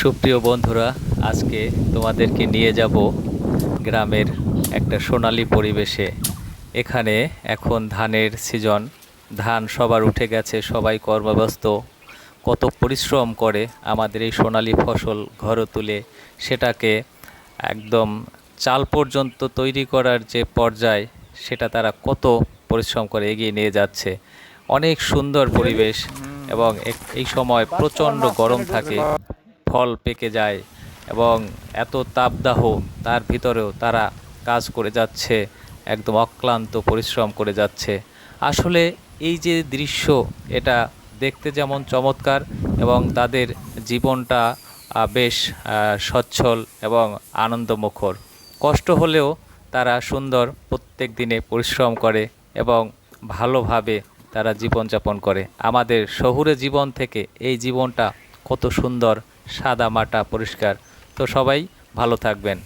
সুপ্রিয় বন্ধুরা, আজকে তোমাদেরকে নিয়ে যাব গ্রামের একটা সোনালী পরিবেশে। এখানে এখন ধানের সিজন, ধান সবার উঠে গেছে, সবাই কর্মব্যস্ত। কত পরিশ্রম করে আমাদের এই সোনালী ফসল ঘরে তুলে, সেটাকে একদম চাল পর্যন্ত তৈরি করার যে পর্যায়, সেটা তারা কত পরিশ্রম করে এগিয়ে নিয়ে যাচ্ছে। অনেক সুন্দর পরিবেশ এবং এই সময় প্রচণ্ড গরম থাকে। ফল পেকে যায় এবং এত তাপদাহ তার ভিতরেও তারা কাজ করে যাচ্ছে, একদম অক্লান্ত পরিশ্রম করে যাচ্ছে। আসলে এই যে দৃশ্য, এটা দেখতে যেমন চমৎকার এবং তাদের জীবনটা বেশ সচ্ছল এবং আনন্দমুখর। কষ্ট হলেও তারা সুন্দর প্রত্যেক দিনে পরিশ্রম করে এবং ভালোভাবে তারা জীবনযাপন করে। আমাদের শহুরে জীবন থেকে এই জীবনটা কত সুন্দর সাদা মাটা পরিষ্কার। তো সবাই ভালো থাকবেন।